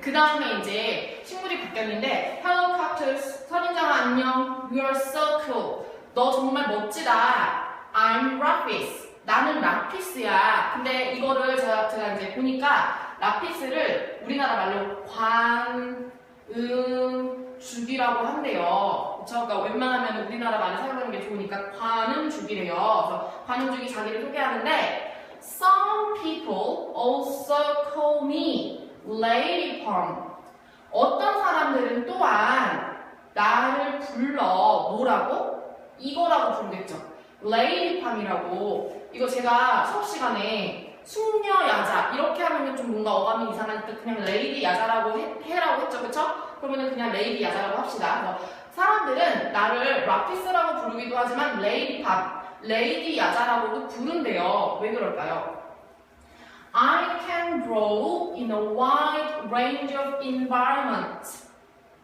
그 다음에 이제 식물이 바뀌었는데 Hello cactus. 선인장아 안녕. You are so cool. 너 정말 멋지다. I'm Rapis 나는 라피스야. 근데 이거를 제가, 제가 이제 보니까 라피스를 우리나라 말로 관음주기라고 한대요. 그쵸? 그러니까 웬만하면 우리나라 말을 사용하는 게 좋으니까 관음주기래요. 그래서 관음주기 자기를 소개하는데 Some people also call me Lady Palm. 어떤 사람들은 또한 나를 불러 뭐라고? 이거라고 부르겠죠. Lady Palm이라고. 이거 제가 수업 시간에 숙녀 야자 이렇게 하면 좀 뭔가 어감이 이상하니까 그냥 레이디 야자라고 해, 해라고 했죠, 그쵸? 그러면은 그냥 레이디 야자라고 합시다. 사람들은 나를 라피스라고 부르기도 하지만 레이디 팜, 레이디 야자라고도 부른대요. 왜 그럴까요? I can grow in a wide range of environments.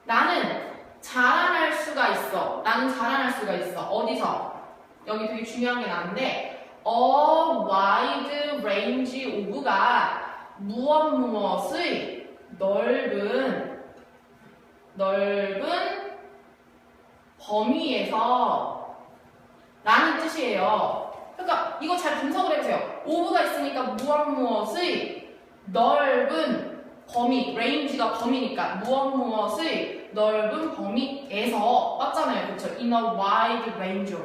나는 자라날 수가 있어. 나는 자라날 수가 있어. 어디서? 여기 되게 중요한 게 나는데 a wide range of가 무엇 무엇의 넓은 넓은 범위에서 라는 뜻이에요. 그러니까 이거 잘 분석을 해보세요. 오브가 있으니까 무엇 무엇의 넓은 범위, range가 범위니까 무엇 무엇의 넓은 범위에서 맞잖아요. 그렇죠? In a wide range.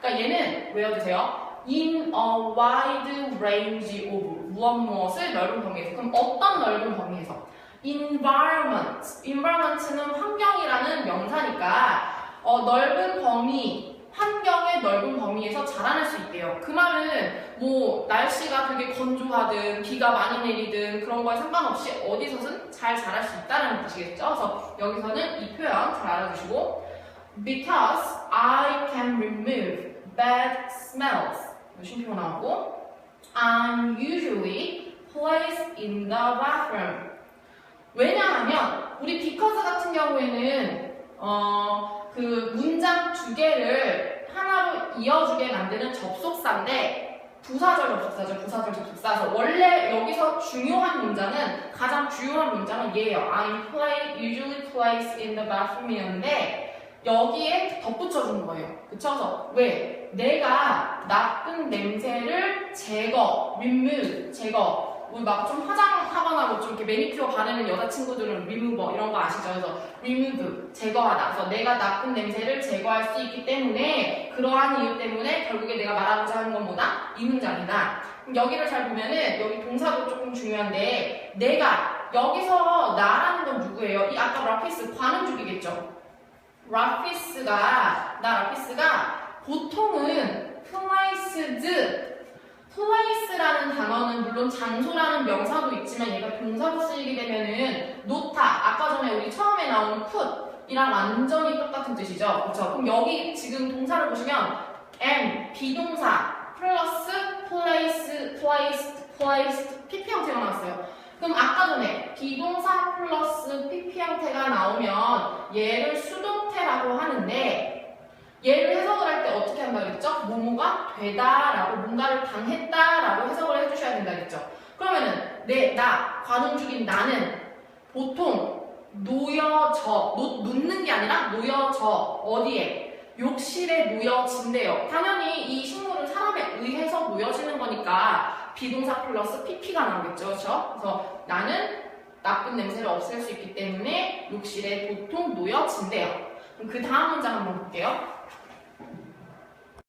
그러니까 얘는 외워주세요. In a wide range of. 무엇 무엇을 넓은 범위에서. 그럼 어떤 넓은 범위에서? environment. environment는 환경이라는 명사니까 어, 넓은 범위, 환경의 넓은 범위에서 자라날 수 있대요. 그 말은 뭐 날씨가 되게 건조하든 비가 많이 내리든 그런 거에 상관없이 어디서든 잘 자랄 수 있다는 뜻이겠죠. 그래서 여기서는 이 표현 잘 알아두시고 because I can remove bad smells 쉼표가 나오고 I'm usually placed in the bathroom 왜냐하면 우리 because 같은 경우에는 어, 그 두 개를 하나로 이어주게 만드는 접속사인데 부사절 접속사죠. 부사절 접속사서 원래 여기서 중요한 문장은 가장 주요한 문장은 얘예요. I'm play, usually placed in the bathroom이었는데 여기에 덧붙여준 거예요. 그쵸? 왜? 내가 나쁜 냄새를 제거, remove, 제거 우리 막 좀 화장하거나 뭐 좀 이렇게 매니큐어 바르는 여자친구들은 리무버 이런 거 아시죠? 그래서 remove 제거하다. 그래서 내가 나쁜 냄새를 제거할 수 있기 때문에 그러한 이유 때문에 결국에 내가 말하고자 하는 건 뭐다? 이 문장이다. 여기를 잘 보면은 여기 동사도 조금 중요한데 내가 여기서 나라는 건 누구예요? 이 아까 라피스 관음주기겠죠? 라피스가 나 라피스가 보통은 place라는 단어는 물론 장소라는 명사도 있지만 얘가 동사로 쓰이게 되면은 놓다 아까 전에 우리 처음에 나온 put이랑 완전히 똑같은 뜻이죠. 그렇죠 그럼 여기 지금 동사를 보시면 am 비동사 플러스 place placed placed pp 형태가 나왔어요. 그럼 아까 전에 비동사 플러스 pp 형태가 나오면 얘를 수동태라고 하는데 얘를 해석을 할 때 어떻게 되다라고 뭔가를 당했다라고 해석을 해주셔야 된다 그랬죠? 그러면은 내, 나, 관음중인 나는 보통 놓여져, 놓, 눕는 게 아니라 놓여져 어디에? 욕실에 놓여진대요. 당연히 이 식물은 사람에 의해서 놓여지는 거니까 비동사 플러스 pp가 나오겠죠. 그렇죠? 그래서 나는 나쁜 냄새를 없앨 수 있기 때문에 욕실에 보통 놓여진대요. 그럼 그 다음 문장 한번 볼게요.